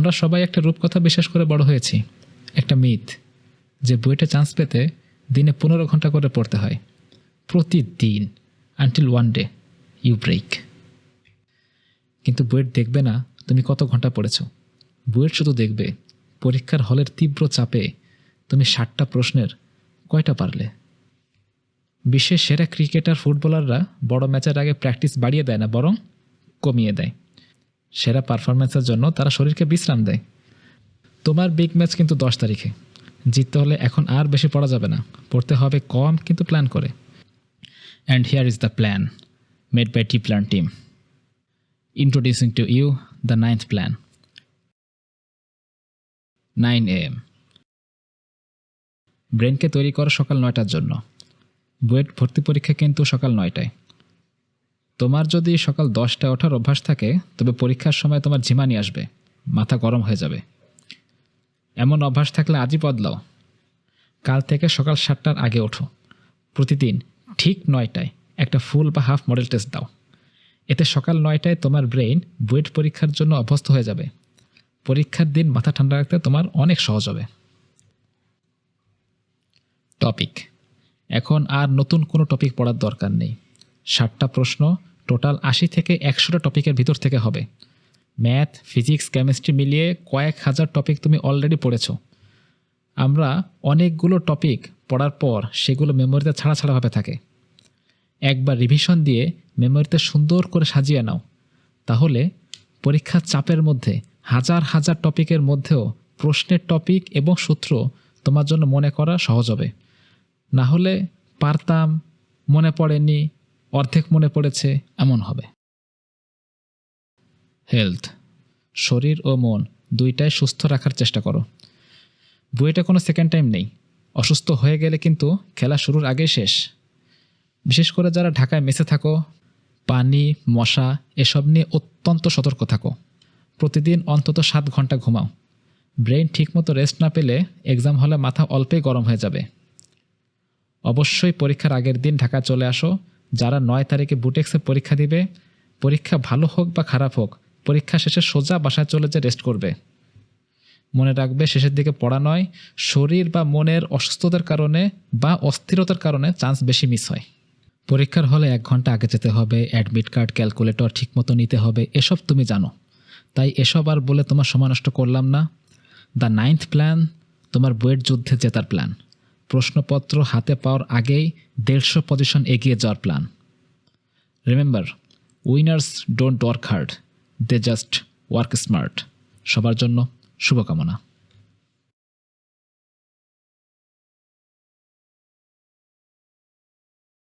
আমরা সবাই একটা রূপকথা বিশ্বাস করে বড় হয়েছি, একটা মিথ, যে বইটা চান্স পেতে দিনে পনেরো ঘণ্টা করে পড়তে হয়। প্রতিদিন until one day you break কিন্তু বুয়েট দেখবে না তুমি কত ঘণ্টা পড়েছ। বুয়েট শুধু দেখবে, পরীক্ষার হলের তীব্র চাপে তুমি ষাটটা প্রশ্নের কয়টা পারলে? বিশ্বের সেরা ক্রিকেটার, ফুটবলাররা বড় ম্যাচের আগে প্র্যাকটিস বাড়িয়ে দেয় না, বরং কমিয়ে দেয়। সেরা পারফরমেন্সের জন্য তারা শরীরকে বিশ্রাম দেয়। তোমার বিগ ম্যাচ কিন্তু দশ তারিখে। জিততে হলে এখন আর বেশি পড়া যাবে না। পড়তে হবে কম, কিন্তু প্ল্যান করে। And here is the plan made by T plan team introducing to you the ninth plan nine M ব্রেনকে তৈরি করো সকাল নয়টার জন্য। বুয়েট ভর্তি পরীক্ষা কিন্তু সকাল নয়টায়। তোমার যদি সকাল দশটায় ওঠার অভ্যাস থাকে, তবে পরীক্ষার সময় তোমার ঝিমানি আসবে, মাথা গরম হয়ে যাবে। এমন অভ্যাস থাকলে আজই বদলাও। কাল থেকে সকাল সাতটার আগে ওঠো। প্রতিদিন ঠিক নয়টায় একটা ফুল বা হাফ মডেল টেস্ট দাও। এতে সকাল নয়টায় তোমার ব্রেইন বুয়েট পরীক্ষার জন্য অভ্যস্ত হয়ে যাবে। পরীক্ষার দিন মাথা ঠান্ডা রাখতে তোমার অনেক সহজ হবে। টপিক। এখন আর নতুন কোনো টপিক পড়ার দরকার নেই। ষাটটা প্রশ্ন টোটাল আশি থেকে একশোটা টপিকের ভিতর থেকে হবে। ম্যাথ, ফিজিক্স, কেমিস্ট্রি মিলিয়ে কয়েক হাজার টপিক তুমি অলরেডি পড়েছ। আমরা অনেকগুলো টপিক পড়ার পর সেগুলো মেমোরিতে ছাড়া ছাড়াভাবে থাকে। একবার রিভিশন দিয়ে মেমোরিতে সুন্দর করে সাজিয়ে নাও। তাহলে পরীক্ষার চাপের মধ্যে, হাজার হাজার টপিকের মধ্যেও প্রশ্নের টপিক এবং সূত্র তোমার জন্য মনে করা সহজ হবে। না হলে পারতাম, মনে পড়েনি অর্ধেক মনে পড়েছে, এমন হবে। হেলথ। শরীর ও মন দুইটাই সুস্থ রাখার চেষ্টা করো। বইটা কোনো সেকেন্ড টাইম নেই। অসুস্থ হয়ে গেলে কিন্তু খেলা শুরুর আগে শেষ। বিশেষ করে যারা ঢাকায় মেসে থাকো, পানি, মশা, এসব নিয়ে অত্যন্ত সতর্ক থাকো। প্রতিদিন অন্তত সাত ঘণ্টা ঘুমাও। ব্রেন ঠিকমতো রেস্ট না পেলে এক্সাম হলে মাথা অল্পেই গরম হয়ে যাবে। অবশ্যই পরীক্ষার আগের দিন ঢাকা চলে আসো যারা নয় তারিখে বুটেক্সে পরীক্ষা দিবে, পরীক্ষা ভালো হোক বা খারাপ হোক, পরীক্ষা শেষে সোজা বাসায় চলে যে রেস্ট করবে। মনে রাখবে শেষের দিকে পড়া নয়, শরীর বা মনের অসুস্থতার কারণে বা অস্থিরতার কারণে চান্স বেশি মিস হয়। পরীক্ষার হলে এক ঘণ্টা আগে যেতে হবে অ্যাডমিট কার্ড ক্যালকুলেটর ঠিকমতো নিতে হবে, এসব তুমি জানো। তাই এসব আর বলে তোমার সময় নষ্ট করলাম না। দ্য নাইন্থ প্ল্যান তোমার বইয়ের যুদ্ধে জেতার প্ল্যান প্রশ্নপত্র হাতে পাওয়ার আগেই দেড়শো পজিশন এগিয়ে যাওয়ার plan remember winners don't work hard they just work smart সবার জন্য শুভকামনা।